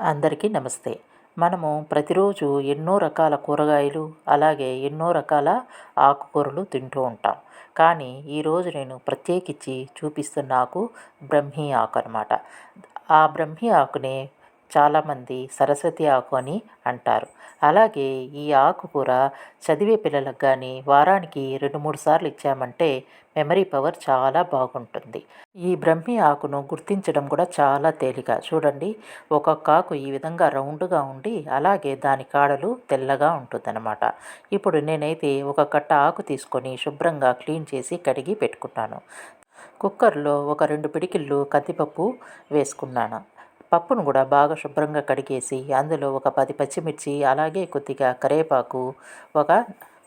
అందరికీ నమస్తే. మనము ప్రతిరోజు ఎన్నో రకాల కూరగాయలు అలాగే ఎన్నో రకాల ఆకుకూరలు తింటూ ఉంటాం. కానీ ఈరోజు నేను ప్రత్యేకించి చూపిస్తున్న ఆకు బ్రహ్మి ఆకు అనమాట ఆ బ్రహ్మి ఆకుని చాలామంది సరస్వతి ఆకు అని అంటారు. అలాగే ఈ ఆకుకూర చదివే పిల్లలకు కానీ వారానికి రెండు మూడు సార్లు ఇచ్చామంటే మెమరీ పవర్ చాలా బాగుంటుంది. ఈ బ్రహ్మి ఆకును గుర్తించడం కూడా చాలా తేలిక. చూడండి ఒక్కొక్క ఆకు ఈ విధంగా రౌండ్గా ఉండి అలాగే దాని కాడలు తెల్లగా ఉంటుందన్నమాట. ఇప్పుడు నేనైతే ఒక కట్ట ఆకు తీసుకొని శుభ్రంగా క్లీన్ చేసి కడిగి పెట్టుకున్నాను. కుక్కర్లో ఒక రెండు పిడికిళ్ళు కందిపప్పు వేసుకున్నాను. పప్పును కూడా బాగా శుభ్రంగా కడిగేసి అందులో ఒక పది పచ్చిమిర్చి అలాగే కొద్దిగా కరివేపాకు ఒక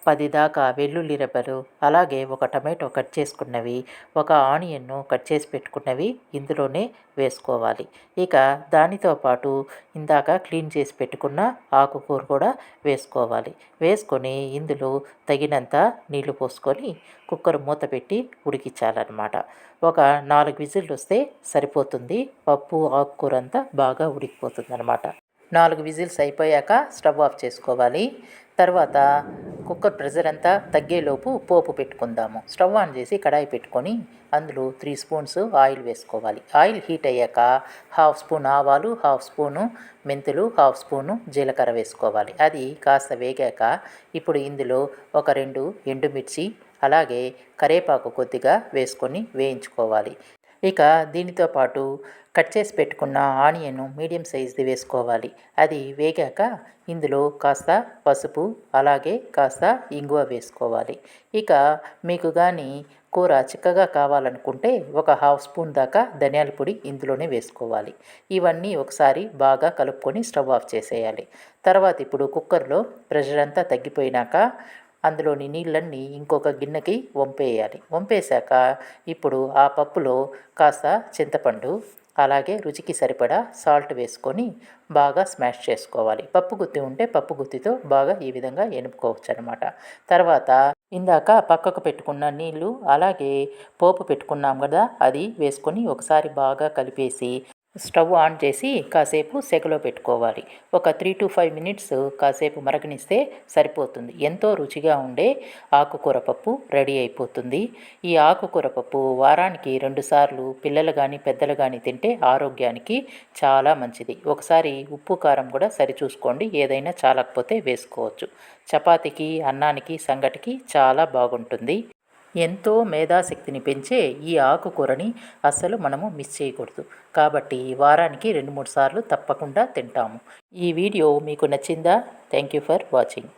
పది దాకా వెల్లుల్లి రెబ్బలు అలాగే ఒక టమాటో కట్ చేసుకున్నవి ఒక ఆనియన్ను కట్ చేసి పెట్టుకున్నవి ఇందులోనే వేసుకోవాలి. ఇక దానితో పాటు ఇందాక క్లీన్ చేసి పెట్టుకున్న ఆకుకూర కూడా వేసుకోవాలి. వేసుకొని ఇందులో తగినంత నీళ్ళు పోసుకొని కుక్కర్ మూత పెట్టి ఉడికించాలన్నమాట. ఒక నాలుగు విజిల్లు వస్తే సరిపోతుంది. పప్పు ఆకుకూర అంతా బాగా ఉడికిపోతుంది అనమాట నాలుగు విజిల్స్ అయిపోయాక స్టవ్ ఆఫ్ చేసుకోవాలి. తర్వాత కుక్కర్ ప్రెషర్ అంతా తగ్గేలోపు పోపు పెట్టుకుందాము. స్టవ్ ఆన్ చేసి కడాయి పెట్టుకొని అందులో త్రీ స్పూన్స్ ఆయిల్ వేసుకోవాలి. ఆయిల్ హీట్ అయ్యాక హాఫ్ స్పూన్ ఆవాలు హాఫ్ స్పూను మెంతులు హాఫ్ స్పూను జీలకర్ర వేసుకోవాలి. అది కాస్త వేగాక ఇప్పుడు ఇందులో ఒక రెండు ఎండుమిర్చి అలాగే కరేపాకు కొద్దిగా వేసుకొని వేయించుకోవాలి. ఇక దీనితో పాటు కట్ చేసి పెట్టుకున్న ఆనియన్ మీడియం సైజ్ది వేసుకోవాలి. అది వేగాక ఇందులో కాస్త పసుపు అలాగే కాస్త ఇంగువ వేసుకోవాలి. ఇక మీకు కానీ కూర చిక్కగా కావాలనుకుంటే ఒక హాఫ్ స్పూన్ దాకా ధనియాల పొడి ఇందులోనే వేసుకోవాలి. ఇవన్నీ ఒకసారి బాగా కలుపుకొని స్టవ్ ఆఫ్ చేసేయాలి. తర్వాత ఇప్పుడు కుక్కర్లో ప్రెషర్ అంతా తగ్గిపోయినాక అందులోని నీళ్ళన్నీ ఇంకొక గిన్నెకి వంపేయాలి. వంపేశాక ఇప్పుడు ఆ పప్పులో కాస్త చింతపండు అలాగే రుచికి సరిపడా సాల్ట్ వేసుకొని బాగా స్మాష్ చేసుకోవాలి. పప్పు గుత్తి ఉంటే పప్పు గుత్తితో బాగా ఈ విధంగా ఎనుపుకోవచ్చు అనమాట తర్వాత ఇందాక పక్కకు పెట్టుకున్న నీళ్ళు అలాగే పోపు పెట్టుకున్నాం కదా అది వేసుకొని ఒకసారి బాగా కలిపేసి స్టవ్ ఆన్ చేసి కాసేపు సెగలో పెట్టుకోవాలి. ఒక త్రీ టు ఫైవ్ మినిట్స్ కాసేపు మరగనిస్తే సరిపోతుంది. ఎంతో రుచిగా ఉండే ఆకుకూర పప్పు రెడీ అయిపోతుంది. ఈ ఆకుకూర పప్పు వారానికి రెండుసార్లు పిల్లలు కానీ పెద్దలు కానీ తింటే ఆరోగ్యానికి చాలా మంచిది. ఒకసారి ఉప్పు కారం కూడా సరిచూసుకోండి. ఏదైనా చాలకపోతే వేసుకోవచ్చు. చపాతీకి అన్నానికి సంగటికి చాలా బాగుంటుంది. ఎంతో మేధాశక్తిని పెంచే ఈ ఆకుకూరని అస్సలు మనము మిస్ చేయకూడదు. కాబట్టి వారానికి రెండు మూడు సార్లు తప్పకుండా తింటాము. ఈ వీడియో మీకు నచ్చిందా? Thank you for watching.